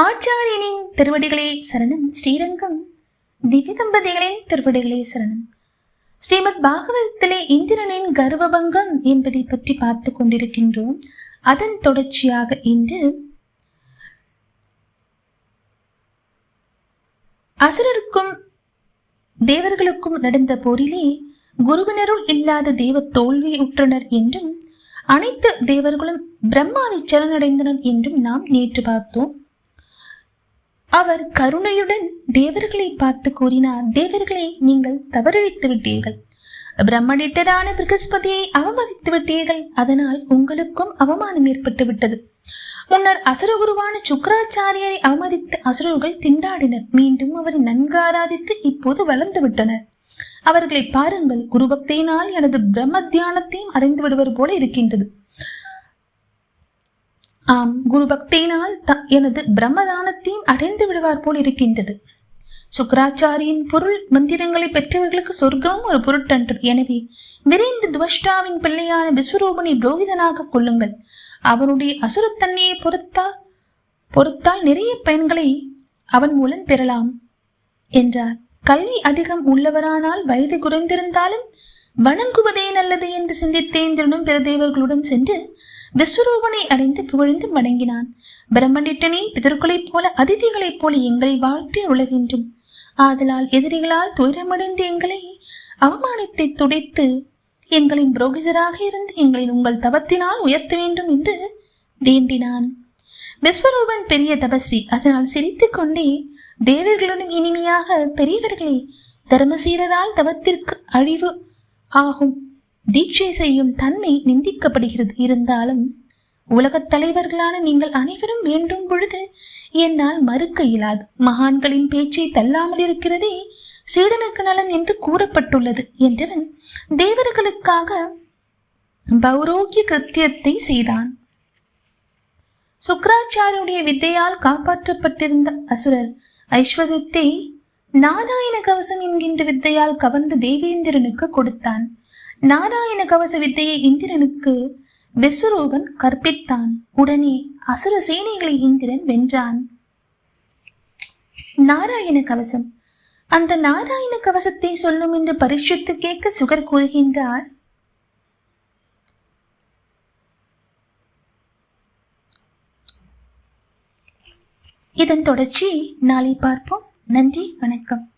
ஆச்சாரியனின் திருவடிகளே சரணம். ஸ்ரீரங்கம். திவ்ய தம்பதிகளின் திருவடிகளே சரணம். ஸ்ரீமத் பாகவதத்திலே இந்திரனின் கர்வபங்கம் என்பதை பற்றி பார்த்து கொண்டிருக்கின்றோம். அதன் தொடர்ச்சியாக இன்று அசுரருக்கும் தேவர்களுக்கும் நடந்த போரிலே குருவினருள் இல்லாத தேவ தோல்வி உற்றனர் என்றும் அனைத்து தேவர்களும் பிரம்மாவை சரணடைந்தனர் என்றும் நாம் நேற்று பார்த்தோம். அவர் கருணையுடன் தேவர்களை பார்த்து கூறினார். தேவர்களே நீங்கள் தவறழித்து விட்டீர்கள். பிரம்மனிட்டரான பிரகஸ்பதியை அவமதித்து விட்டீர்கள். அதனால் உங்களுக்கும் அவமானம் ஏற்பட்டு விட்டது. முன்னர் அசுரகுருவான சுக்கராச்சாரியரை அவமதித்து அசுரர்கள் திண்டாடினர். மீண்டும் அவரை நன்கு ஆராதித்து இப்போது வளர்ந்து விட்டனர். அவர்களை பாருங்கள் குருபக்தியினால் எனது பிரம்ம தியானத்தையும் அடைந்து விடுவர் போல இருக்கின்றது. ஆம் குரு பக்தியினால் த எனது பிரம்மதானத்தையும் அடைந்து விடுவார் போல் இருக்கின்றது. சுக்கராச்சாரியின் பொருள் மந்திரங்களை பெற்றவர்களுக்கு சொர்க்கமும் ஒரு பொருட்டன்று. எனவே விரைந்து துவஷ்டாவின் பிள்ளையான விஸ்வரூபனை புரோகிதனாக கொள்ளுங்கள். அவனுடைய அசுரத்தன்மையை பொறுத்தா பொறுத்தால் நிறைய பயன்களை அவன் மூலம் பெறலாம் என்றார். கல்வி அதிகம் உள்ளவரானால் வயது குறைந்திருந்தாலும் வணங்குவதே நல்லது என்று சிந்தித்தேந்திரனும் பிற தேவர்களுடன் சென்று விஸ்வரூபனை அடைந்து புகழ்ந்து வணங்கினான். பிரம்மண்டிட்டனே பிதர்களைப் போல அதிதிகளைப் போல எங்களை வாழ்த்தி உள்ள வேண்டும். ஆதலால் எதிரிகளால் துயரமடைந்து எங்களை அவமானத்தை துடைத்து எங்களின் புரோகிதராக இருந்து எங்களை உங்கள் தவத்தினால் உயர்த்த வேண்டும் என்று வேண்டினான். விஸ்வரூபன் பெரிய தபஸ்வி. அதனால் சிரித்து கொண்டே தேவர்களுடன் இனிமையாக பெரியவர்களே தர்மசீரரால் தவத்திற்கு அழிவு ஆகும். தீட்சை செய்யும் தன்மை நிந்திக்கப்படுகிறது. இருந்தாலும் உலகத் தலைவர்களான நீங்கள் அனைவரும் வேண்டும் பொழுது என்னால் மறுக்க இயலாது. மகான்களின் பேச்சை தள்ளாமல் இருக்கிறதே சீடனுக்கு நலம் என்று கூறப்பட்டுள்ளது என்றவன் தேவர்களுக்காக பௌரோக்கிய கிருத்தியத்தை செய்தான். சுக்கராச்சாரியுடைய வித்தையால் காப்பாற்றப்பட்டிருந்த அசுரர் ஐஸ்வர்யத்தை நாராயண கவசம் என்கின்ற வித்தையால் கவர்ந்து தேவேந்திரனுக்கு கொடுத்தான். நாராயண கவச வித்தையை இந்திரனுக்கு விஸ்வரூபன் கற்பித்தான். உடனே அசுர சேனைகளை இந்திரன் வென்றான். நாராயண கவசம். அந்த நாராயண கவசத்தை சொல்லும் என்று பரிசுத்து கேட்க சுகர் கூறுகின்றார். இதன் தொடர்ச்சி நாளை பார்ப்போம். நன்றி வணக்கம்.